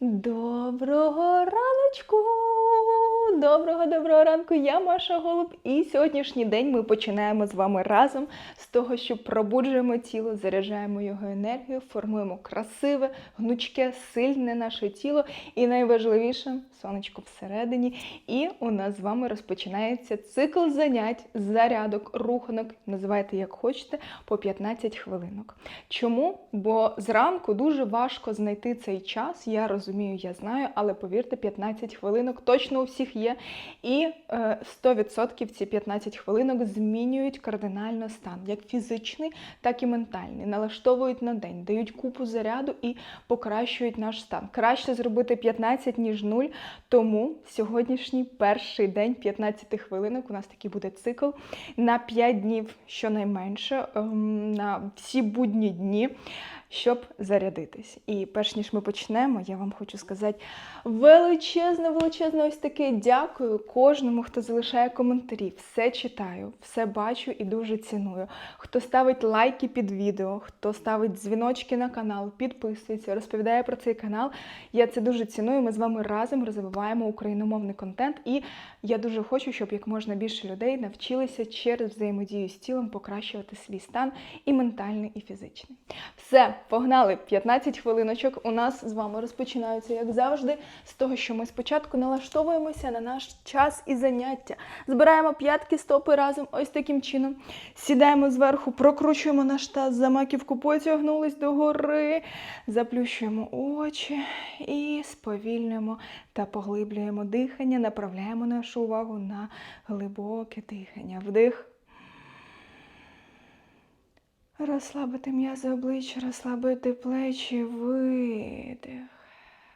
Доброго раночку! Доброго доброго ранку! Я Маша Голуб, і сьогоднішній день ми починаємо з вами разом з того, що пробуджуємо тіло, заряджаємо його енергію, формуємо красиве, гнучке, сильне наше тіло, і найважливіше сонечко всередині. І у нас з вами розпочинається цикл занять, зарядок, руханок, називайте як хочете, по 15 хвилинок. Чому? Бо зранку дуже важко знайти цей час. Я розумію, я знаю, але повірте, 15 хвилинок точно у всіх є. І е, 100% ці 15 хвилинок змінюють кардинально стан, як фізичний, так і ментальний. Налаштовують на день, дають купу заряду і покращують наш стан. Краще зробити 15, ніж 0. Тому сьогоднішній перший день 15 хвилинок. У нас такий буде цикл на 5 днів щонайменше, ем, на всі будні дні, щоб зарядитись. І перш ніж ми почнемо, я вам хочу сказати величезне, величезне ось таке дякую кожному, хто залишає коментарі. Все читаю, все бачу і дуже ціную. Хто ставить лайки під відео, хто ставить дзвіночки на канал, підписується, розповідає про цей канал. Я це дуже ціную. Ми з вами разом розвиваємо україномовний контент. І я дуже хочу, щоб як можна більше людей навчилися через взаємодію з тілом покращувати свій стан і ментальний, і фізичний. Все, погнали! 15 хвилиночок у нас з вами розпочинаються, як завжди, з того, що ми спочатку налаштовуємося на наш час і заняття. Збираємо п'ятки, стопи разом, ось таким чином. Сідаємо зверху, прокручуємо наш таз, за маківку потягнулись догори, заплющуємо очі і сповільнюємо та поглиблюємо дихання, направляємо нашу увагу на глибоке дихання. Вдих. Розслабити м'язи обличчя, розслабити плечі, видих.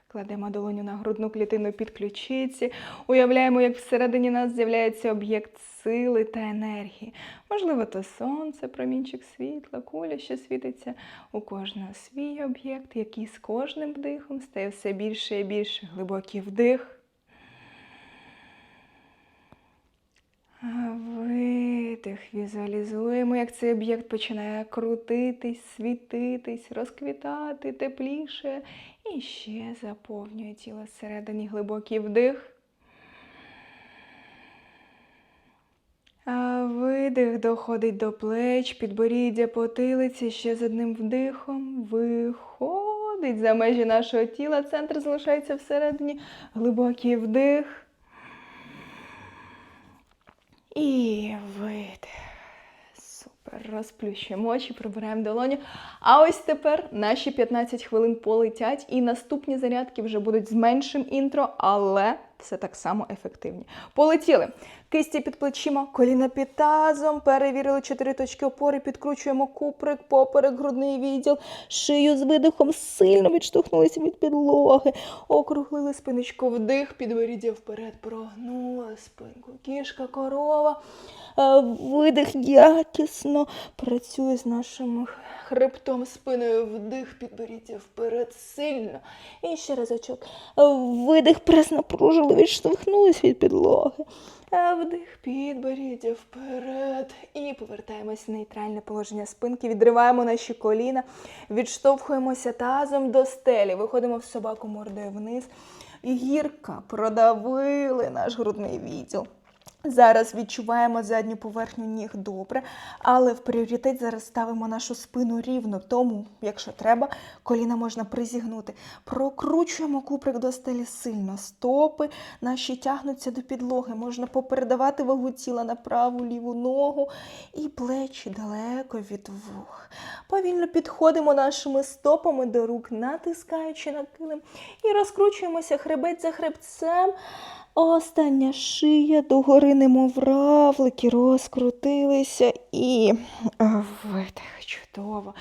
Кладемо долоню на грудну клітину під ключиці. Уявляємо, як всередині нас з'являється об'єкт сили та енергії. Можливо, то сонце, промінчик світла, куля, що світиться. У кожного свій об'єкт, який з кожним вдихом стає все більше і більше. Глибокий вдих. Видих, візуалізуємо, як цей об'єкт починає крутитись, світитись, розквітати тепліше і ще заповнює тіло всередині глибокий вдих. Видих доходить до плеч, підборіддя потилиці ще з одним вдихом. Виходить за межі нашого тіла. Центр залишається всередині. Глибокий вдих. І видих. Супер. Розплющуємо очі, прибираємо долоню. А ось тепер наші 15 хвилин полетять, і наступні зарядки вже будуть з меншим інтро, але все так само ефективні. Полетіли. Кисті під плечима, коліна під тазом, перевірили чотири точки опори, підкручуємо куприк, поперек, грудний відділ, шию з видихом, сильно відштовхнулися від підлоги, округлили спиночку вдих, підборіддя вперед, прогнула спинку, кішка, корова, Е, видих якісно, працює з нашим хребтом, спиною, вдих, підборіддя вперед, сильно. І ще разочок. Видих, прес напружили, відштовхнулись від підлоги. Вдих, підборіддя вперед. І повертаємось в нейтральне положення спинки. Відриваємо наші коліна, відштовхуємося тазом до стелі. Виходимо в собаку мордою вниз. І гірка продавили наш грудний відділ. Зараз відчуваємо задню поверхню ніг добре, але в пріоритет зараз ставимо нашу спину рівно. Тому, якщо треба, коліна можна призігнути. Прокручуємо куприк до стелі сильно. Стопи наші тягнуться до підлоги. Можна попередавати вагу тіла на праву ліву ногу і плечі далеко від вух. Повільно підходимо нашими стопами до рук, натискаючи на килим, і розкручуємося хребець за хребцем. Остання шия догори, немов равлики, розкрутилися і видих. Чудово.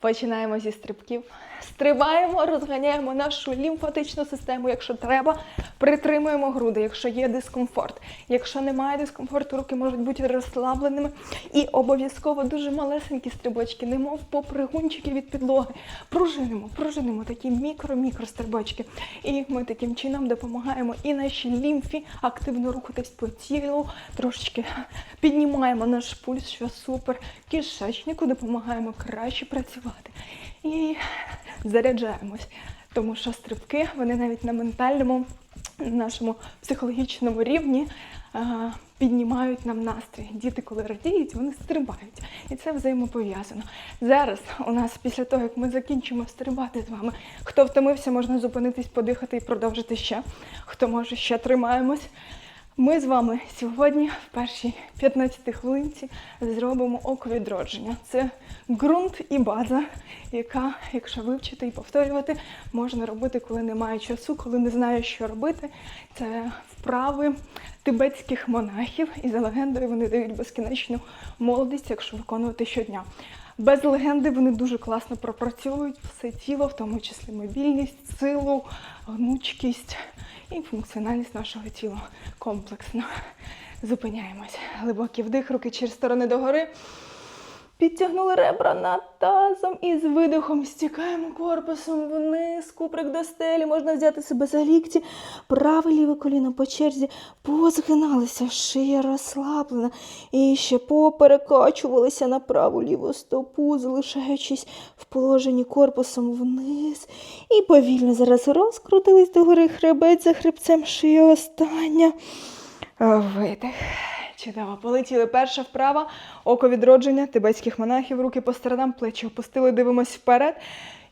Починаємо зі стрибків. Стрибаємо, розганяємо нашу лімфатичну систему, якщо треба, притримуємо груди, якщо є дискомфорт. Якщо немає дискомфорту, руки можуть бути розслабленими. І обов'язково дуже малесенькі стрибочки, немов попригунчики від підлоги. Пружинимо, пружинимо такі мікро-мікро стрибочки. І ми таким чином допомагаємо і нашій лімфі активно рухатись по тілу, трошечки піднімаємо наш пульс, що супер. Кишечнику допомагаємо краще працювати. І заряджаємось. тому що стрибки вони навіть на ментальному, нашому психологічному рівні піднімають нам настрій. Діти, коли радіють, вони стрибають. І це взаємопов'язано. Зараз у нас після того, як ми закінчимо стрибати з вами, хто втомився, можна зупинитись, подихати і продовжити ще. Хто може, ще тримаємось. Ми з вами сьогодні в першій 15 хвилинці зробимо око відродження. Це ґрунт і база, яка, якщо вивчити і повторювати, можна робити, коли немає часу, коли не знаєш, що робити. Це вправи тибетських монахів, і за легендою вони дають безкінечну молодість, якщо виконувати щодня. Без легенди вони дуже класно пропрацьовують все тіло, в тому числі мобільність, силу, гнучкість і функціональність нашого тіла комплексно. Зупиняємось. Глибокий вдих, руки через сторони догори. Підтягнули ребра над тазом і з видихом стікаємо корпусом вниз, куприк до стелі, можна взяти себе за лікті, праве ліве коліно по черзі, позгиналися, шия розслаблена. І ще поперекачувалися на праву ліву стопу, залишаючись в положенні корпусом вниз. І повільно зараз розкрутились догори хребець за хребцем, шия остання. Видих. Чудово. Полетіли перша вправа, око відродження тибетських монахів, руки по сторонам, плечі опустили, дивимось вперед.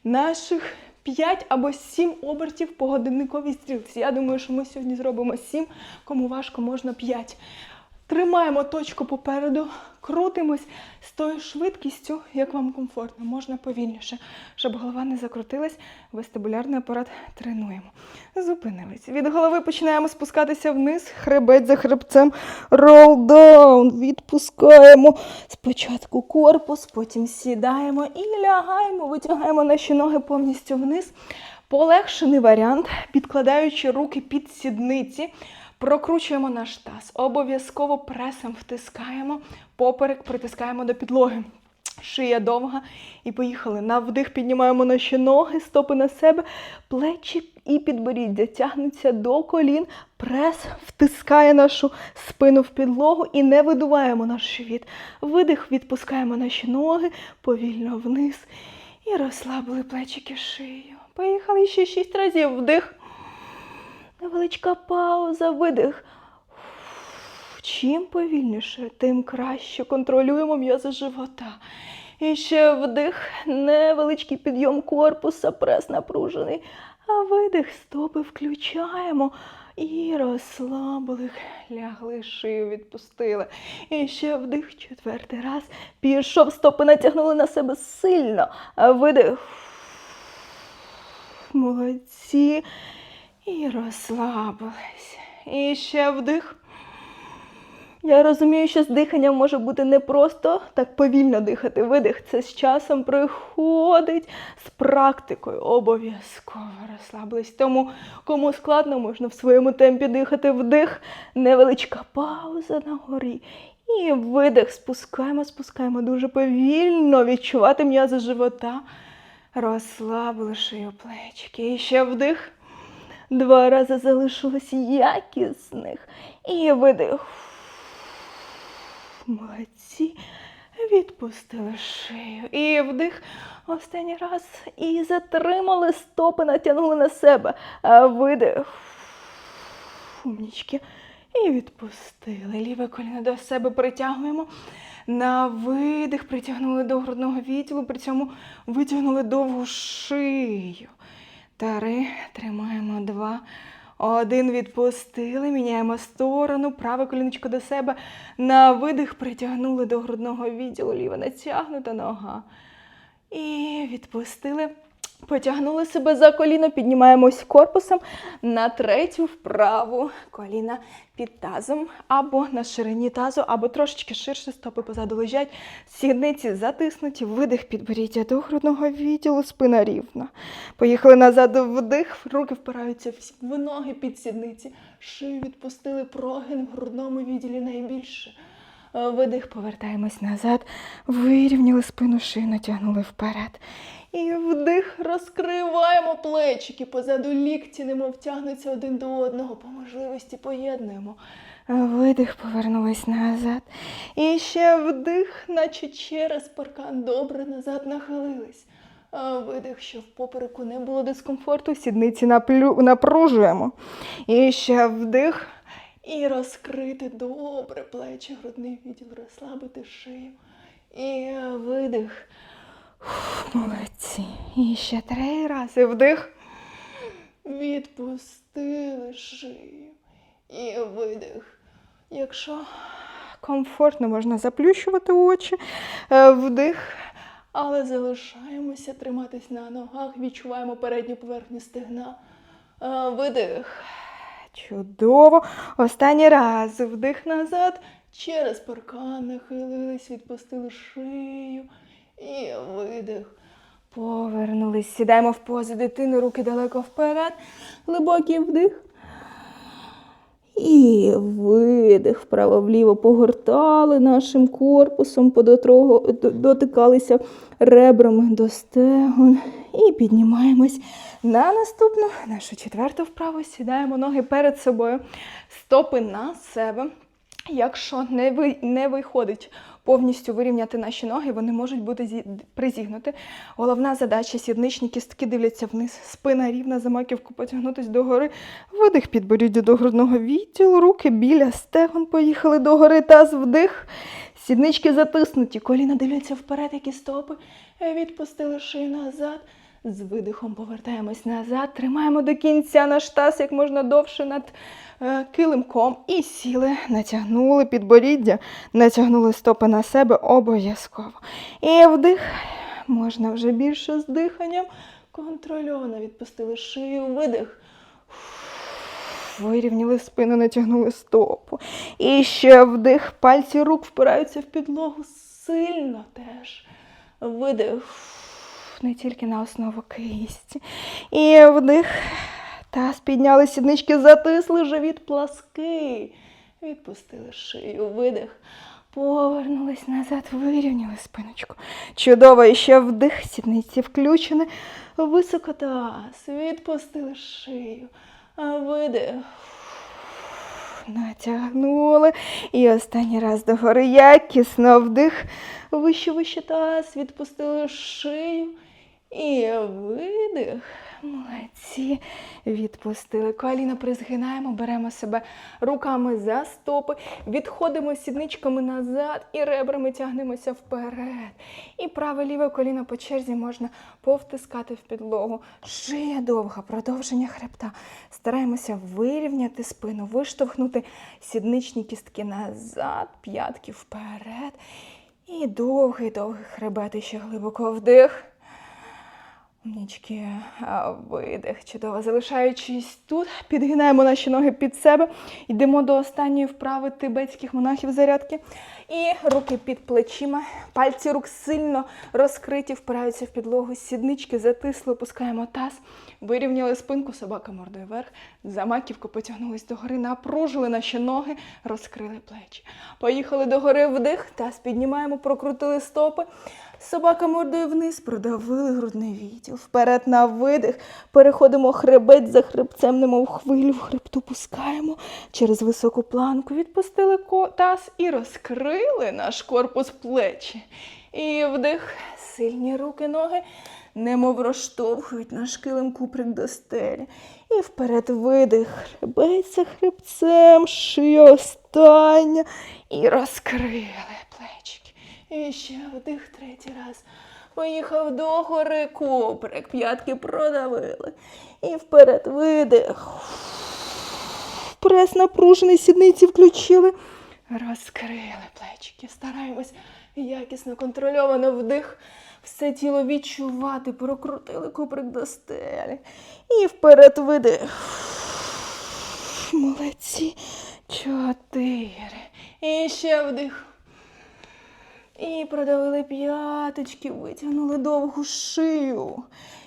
Наших 5 або 7 обертів по годинниковій стрілці. Я думаю, що ми сьогодні зробимо 7, кому важко, можна 5. Тримаємо точку попереду, крутимось з тою швидкістю, як вам комфортно, можна повільніше, щоб голова не закрутилась. Вестибулярний апарат тренуємо. Зупинились. Від голови починаємо спускатися вниз, хребець за хребцем. Down. Відпускаємо спочатку корпус, потім сідаємо і лягаємо, витягаємо наші ноги повністю вниз. Полегшений варіант, підкладаючи руки під сідниці. Прокручуємо наш таз. Обов'язково пресом втискаємо, поперек притискаємо до підлоги. Шия довга. І поїхали. На вдих піднімаємо наші ноги, стопи на себе, плечі і підборіддя тягнуться до колін. Прес втискає нашу спину в підлогу і не видуваємо наш живіт. Видих, відпускаємо наші ноги повільно вниз. І розслабили плечики шию. Поїхали ще шість разів. Вдих. Невеличка пауза, видих. Чим повільніше, тим краще контролюємо м'язи живота. І ще вдих, невеличкий підйом корпуса, прес напружений. А видих, стопи включаємо. І розслабили, лягли, шию відпустили. І ще вдих, четвертий раз. Пішов, стопи натягнули на себе сильно. А видих. Молодці. І розслабились. І ще вдих. Я розумію, що з диханням може бути не просто так повільно дихати. Видих це з часом приходить з практикою. Обов'язково розслабились. Тому кому складно, можна в своєму темпі дихати вдих, невеличка пауза на горі. І видих. Спускаємо, спускаємо дуже повільно, відчувати м'язи живота. Розслабили шию плечики. І ще вдих. Два рази залишилось якісних. І видих. Молодці. Відпустили шию. І вдих. Останній раз. І затримали стопи, натягнули на себе. А видих. Умнічки. І відпустили. Ліве коліно до себе притягуємо. На видих притягнули до грудного відділу, при цьому витягнули довгу шию. Три, тримаємо два. Один відпустили, міняємо сторону, праве коліночко до себе. На видих притягнули до грудного відділу, ліва натягнута нога. І відпустили. Потягнули себе за коліно, піднімаємось корпусом на третю вправу. Коліна під тазом, або на ширині тазу, або трошечки ширше, стопи позаду лежать. Сідниці затиснуті, видих підборіддя до грудного відділу, спина рівна. Поїхали назад, вдих, руки впираються в ноги під сідниці. Шию відпустили, прогин в грудному відділі найбільше. Е, Видих, повертаємось назад, вирівняли спину, шию натягнули вперед. І вдих, розкриваємо плечики позаду лікті, немов тягнуться один до одного, по можливості поєднуємо. Е, Видих, повернулись назад. І ще вдих, наче через паркан добре назад нахилились. Видих, щоб в попереку не було дискомфорту. Сідниці наплю... напружуємо. І ще вдих. І розкрити добре плечі, грудний відділ, розслабити шию. І видих. Молодці. І ще три рази вдих. Відпустили шию. І видих. Якщо комфортно, можна заплющувати очі, Е, вдих. Але залишаємося триматись на ногах, відчуваємо передню поверхню стегна. Е, Видих. Чудово. Останній раз. Вдих назад. Через паркан нахилились, відпустили шию. І видих. Повернулись. Сідаємо в позу дитини, руки далеко вперед. Глибокий вдих. І видих вправо-вліво погортали нашим корпусом, дотикалися ребрами до стегон. І піднімаємось на наступну, нашу четверту вправу. Сідаємо ноги перед собою, стопи на себе. Якщо не, ви, не виходить повністю вирівняти наші ноги, вони можуть бути зі- призігнуті. Головна задача сідничні кістки дивляться вниз, спина рівна, за маківку потягнутися догори. Видих підборіддя до грудного відділу, руки біля стегон поїхали догори, таз вдих. Сіднички затиснуті, коліна дивляться вперед, які стопи. Відпустили шию назад. З видихом повертаємось назад, тримаємо до кінця наш таз як можна довше над е, килимком. І сіли, натягнули підборіддя, натягнули стопи на себе обов'язково. І вдих. Можна вже більше з диханням. Контрольовано відпустили шию, видих. Вирівняли спину, натягнули стопу. І ще вдих. Пальці рук впираються в підлогу сильно теж. Видих. Не тільки на основу кисті. І вдих. Таз підняли сіднички, затисли живіт плаский. Відпустили шию, видих. Повернулись назад, вирівняли спиночку. Чудово, і ще вдих, сідниці включені. Високо таз, відпустили шию. А Видих. Натягнули. І останній раз догори якісно вдих. Вище, вище таз, відпустили шию. І видих. Молодці. Відпустили. Коліна призгинаємо, беремо себе руками за стопи, відходимо сідничками назад і ребрами тягнемося вперед. І праве ліве коліно по черзі можна повтискати в підлогу. Шия довга, продовження хребта. Стараємося вирівняти спину, виштовхнути сідничні кістки назад, п'ятки вперед. І довгий, довгий хребет. І ще глибоко вдих. Умнічки, а, видих, чудово. Залишаючись тут, підгинаємо наші ноги під себе, йдемо до останньої вправи тибетських монахів зарядки. І руки під плечима, пальці рук сильно розкриті, впираються в підлогу, сіднички затисли, опускаємо таз, вирівняли спинку, собака мордою вверх, за маківку потягнулись догори, напружили наші ноги, розкрили плечі. Поїхали догори вдих, таз піднімаємо, прокрутили стопи. Собака мордою вниз, продавили грудний відділ. Вперед на видих. Переходимо хребець за хребцем, немов хвилю, в хребту пускаємо через високу планку. Відпустили таз і розкрили наш корпус плечі. І вдих, сильні руки, ноги, немов розштовхують наш килим куприк до стелі. І вперед видих, хребець за хребцем, шия остання. І розкрили. І ще вдих третій раз. Поїхав до гори куприк, п'ятки продавили. І вперед видих. Прес напружений, сідниці включили. Розкрили плечики. Стараємось якісно, контрольовано вдих. Все тіло відчувати, прокрутили куприк до стелі. І вперед видих. Молодці. Чотири. І ще вдих. І продавили п'яточки, витягнули довгу шию.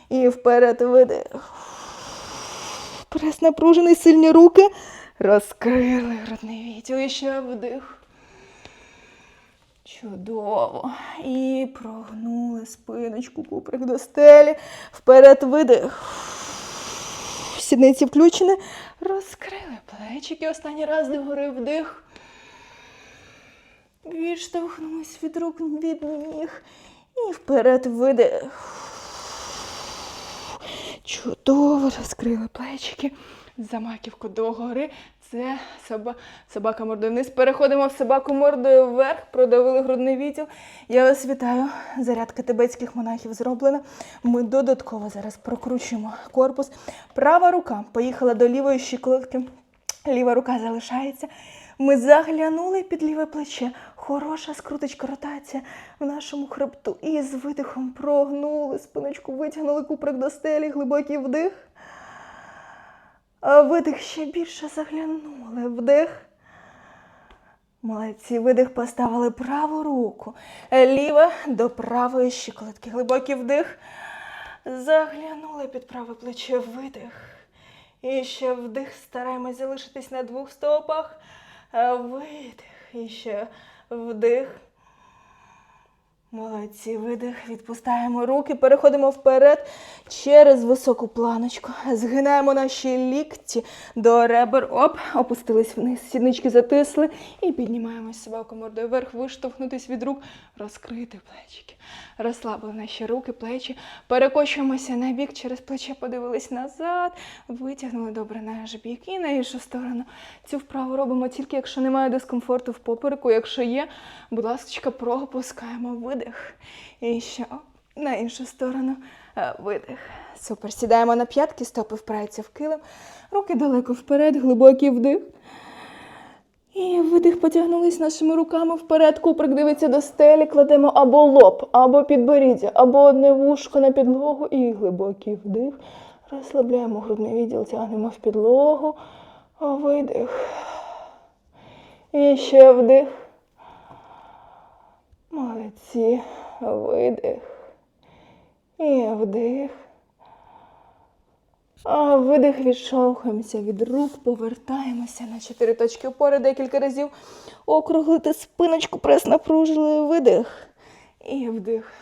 І вперед видих. Прес напружений, сильні руки. Розкрили грудний відділ. І ще вдих. Чудово. І прогнули спиночку, куприк до стелі. Вперед видих. Сідниці включені. Розкрили плечики. Останній раз догори вдих. Відштовхнулись від рук від ніг. І вперед видих. Чудово розкрили плечики. За маківку догори. Це соба... собака мордою вниз. Переходимо в собаку мордою вверх, продавили грудний відділ. Я вас вітаю. Зарядка тибетських монахів зроблена. Ми додатково зараз прокручуємо корпус. Права рука поїхала до лівої щиколотки. Ліва рука залишається. Ми заглянули під ліве плече. Хороша скруточка, ротація в нашому хребту. І з видихом прогнули спиночку, витягнули куприк до стелі, глибокий вдих. А видих ще більше заглянули. Вдих. Молодці, видих поставили праву руку. Ліва до правої щиколотки. Глибокий вдих. Заглянули під праве плече. Видих. І ще вдих. Стараємось залишитись на двох стопах. Е, Видих. І ще вдих. Молодці, видих, відпускаємо руки, переходимо вперед через високу планочку. Згинаємо наші лікті до ребер. Оп, опустились вниз, сіднички затисли і піднімаємось собаку мордою вверх, виштовхнутись від рук, розкрити плечики. Розслабили наші руки, плечі, перекочуємося на бік, через плече подивились назад, витягнули добре наш бік і на іншу сторону. Цю вправу робимо тільки, якщо немає дискомфорту в попереку. Якщо є, будь ласка, пропускаємо видих. І ще на іншу сторону. Е, Видих. Супер. Сідаємо на п'ятки, стопи впираються в килим. Руки далеко вперед, глибокий вдих. І видих потягнулись нашими руками вперед. Куприк дивиться до стелі, кладемо або лоб, або підборіддя, або одне вушко на підлогу і глибокий вдих. Розслабляємо грудний відділ, тягнемо в підлогу. Видих. І ще вдих. Молодці. Видих. І вдих. Видих, відшовхуємося від рук, повертаємося на чотири точки опори декілька разів. Округлити спиночку, прес напружили, видих. І вдих.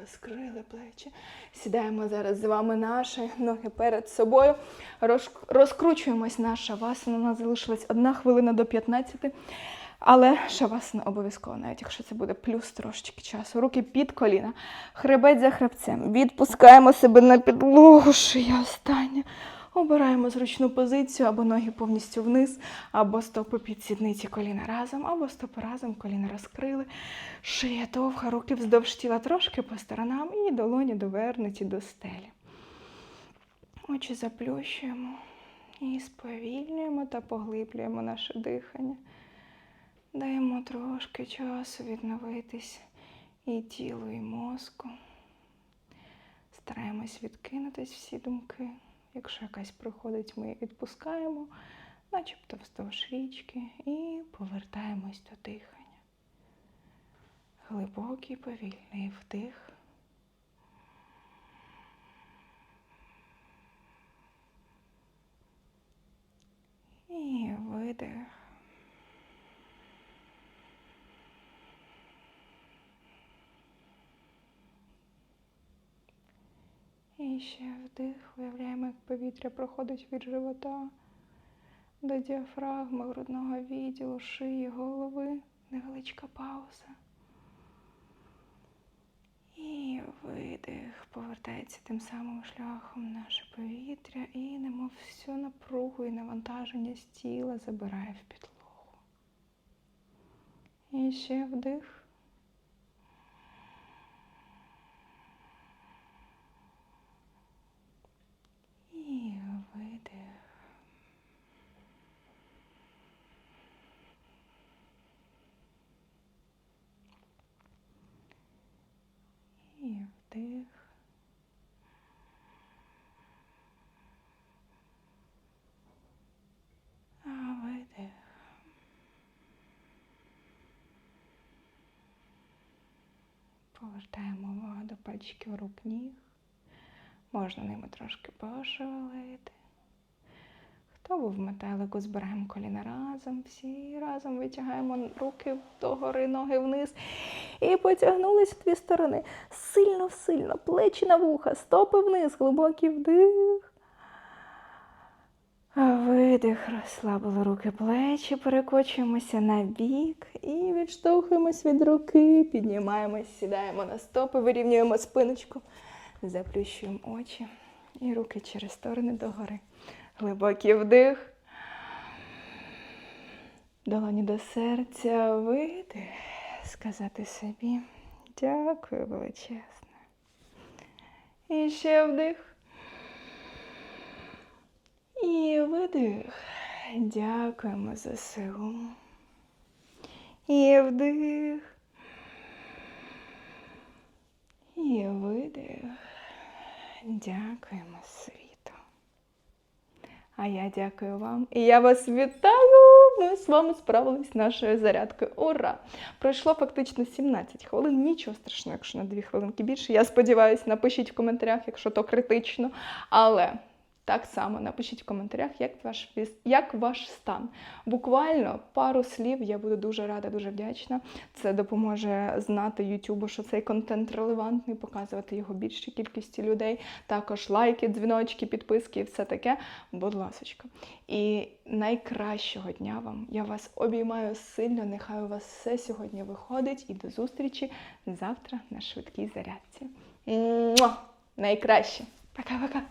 Розкрили плечі. Сідаємо зараз з вами наші ноги перед собою. Розкручуємось на шавасану. У нас залишилась одна хвилина до 15. Але шавасана обов'язково, навіть якщо це буде плюс трошечки часу. Руки під коліна, хребець за хребцем. Відпускаємо себе на підлогу, шия остання. Обираємо зручну позицію, або ноги повністю вниз, або стопи під сідниці, коліна разом, або стопи разом, коліна розкрили. Шия довга, руки вздовж тіла трошки по сторонам і долоні довернуті до стелі. Очі заплющуємо і сповільнюємо та поглиблюємо наше дихання. Даємо трошки часу відновитись і тілу, і мозку. Стараємось відкинутись всі думки. Якщо якась приходить, ми відпускаємо, начебто вздовж річки, і повертаємось до дихання. Глибокий повільний вдих. І видих. І ще вдих. Уявляємо, як повітря проходить від живота до діафрагми, грудного відділу, шиї, голови. Невеличка пауза. І видих. Повертається тим самим шляхом наше повітря і немов всю напругу і навантаження з тіла забирає в підлогу. І ще вдих. І видих. І вдих. Видих. Повертаємо увагу до пальчиків рук ніг. Можна ними трошки пошевелити. Хто був в метелику, збираємо коліна разом, всі разом витягаємо руки догори, ноги вниз. І потягнулись в дві сторони. Сильно, сильно, плечі на вуха, стопи вниз, глибокий вдих. Видих, розслабили руки, плечі, перекочуємося на бік і відштовхуємось від руки, піднімаємось, сідаємо на стопи, вирівнюємо спиночку, заплющуємо очі І руки через сторони догори. Глибокий вдих. Долоні до серця, видих. Сказати собі дякую величезне. І ще вдих. І видих. Дякуємо за силу. І вдих. І видих. Дякуємо світу. А я дякую вам. І я вас вітаю! Ми з вами справились нашою зарядкою. Ура! Пройшло фактично 17 хвилин. Нічого страшного, якщо на 2 хвилинки більше. Я сподіваюся, напишіть в коментарях, якщо то критично. Але так само напишіть в коментарях, як ваш, як ваш стан. Буквально пару слів, я буду дуже рада, дуже вдячна. Це допоможе знати Ютубу, що цей контент релевантний, показувати його більшій кількості людей. Також лайки, дзвіночки, підписки і все таке. Будь ласочка. І найкращого дня вам. Я вас обіймаю сильно. Нехай у вас все сьогодні виходить. І до зустрічі завтра на швидкій зарядці. Найкраще. Пока-пока.